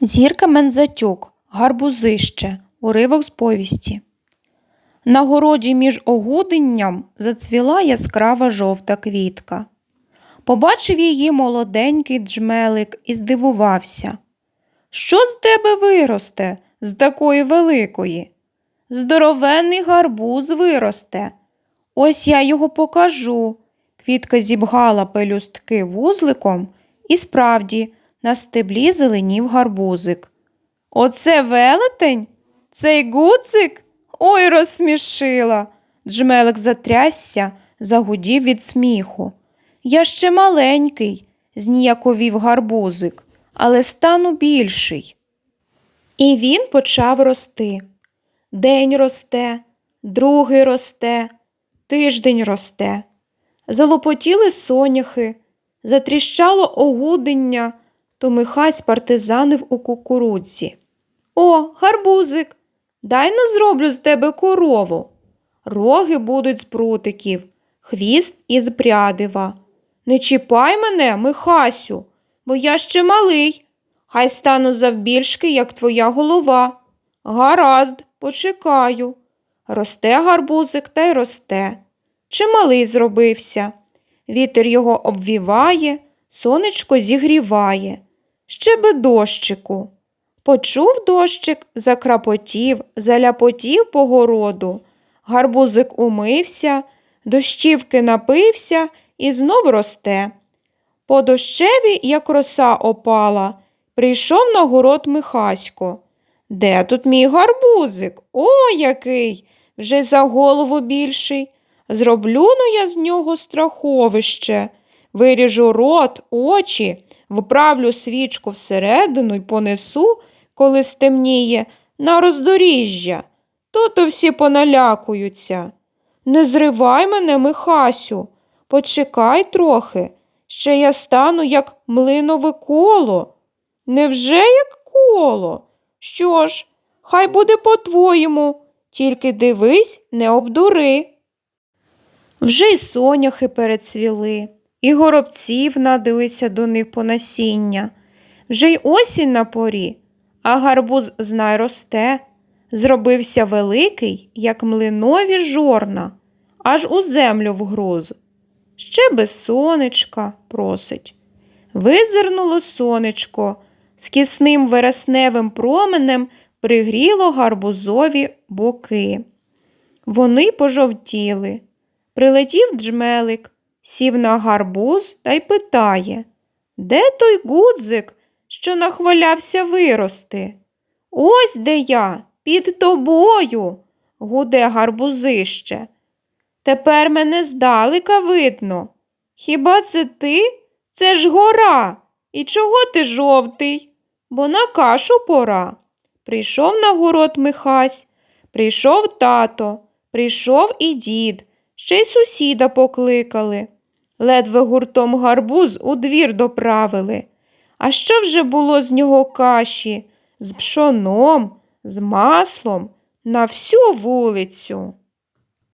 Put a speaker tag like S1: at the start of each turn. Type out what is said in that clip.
S1: Зірка Мензатюк, гарбузище, уривок з повісті. На городі між огуденням зацвіла яскрава жовта квітка. Побачив її молоденький джмелик і здивувався. Що з тебе виросте з такої великої? Здоровенний гарбуз виросте. Ось я його покажу. Квітка зібгала пелюстки вузликом, і справді на стеблі зеленів гарбузик. Оце велетень? Цей гуцик? Ой, розсмішила. Джмелик затрясся, загудів від сміху. Я ще маленький, зніяковів гарбузик, але стану більший. І він почав рости. День росте, другий росте, тиждень росте. Залопотіли соняхи, затріщало огудення, то Михась партизанив у кукурудзі. О, гарбузик, дай но зроблю з тебе корову. Роги будуть з прутиків, хвіст із прядива. Не чіпай мене, Михасю, бо я ще малий. Хай стану завбільшки, як твоя голова. Гаразд, почекаю. Росте гарбузик та й росте. Чималий зробився. Вітер його обвіває, сонечко зігріває. Ще би дощику. Почув дощик, закрапотів, заляпотів по городу. Гарбузик умився, дощівки напився і знов росте. По дощеві, як роса опала, прийшов на город Михасько. Де тут мій гарбузик? О, який! Вже за голову більший. Зроблю ну я з нього страховище. Виріжу рот, очі, вправлю свічку всередину й понесу, коли стемніє, на роздоріжжя. То-то всі поналякуються. Не зривай мене, Михасю, почекай трохи, ще я стану, як млинове коло. Невже як коло? Що ж, хай буде по-твоєму, тільки дивись, не обдури. Вже й соняхи перецвіли, і горобців надилися до них по насіння. Вже й осінь на порі, а гарбуз знай росте, зробився великий, як млинові жорна, аж у землю вгруз. Ще без сонечка просить. Визирнуло сонечко, з кисним вересневим променем пригріло гарбузові боки. Вони пожовтіли. Прилетів джмелик, сів на гарбуз та й питає Де той гудзик, що нахвалявся вирости? Ось де я, під тобою, гуде гарбузище. Тепер мене здалека видно. Хіба це ти? Це ж гора. І чого ти жовтий? Бо на кашу пора. Прийшов на город Михась, прийшов тато, прийшов і дід, ще й сусіда покликали. Ледве гуртом гарбуз у двір доправили. А що вже було з нього каші? З пшоном, з маслом на всю вулицю.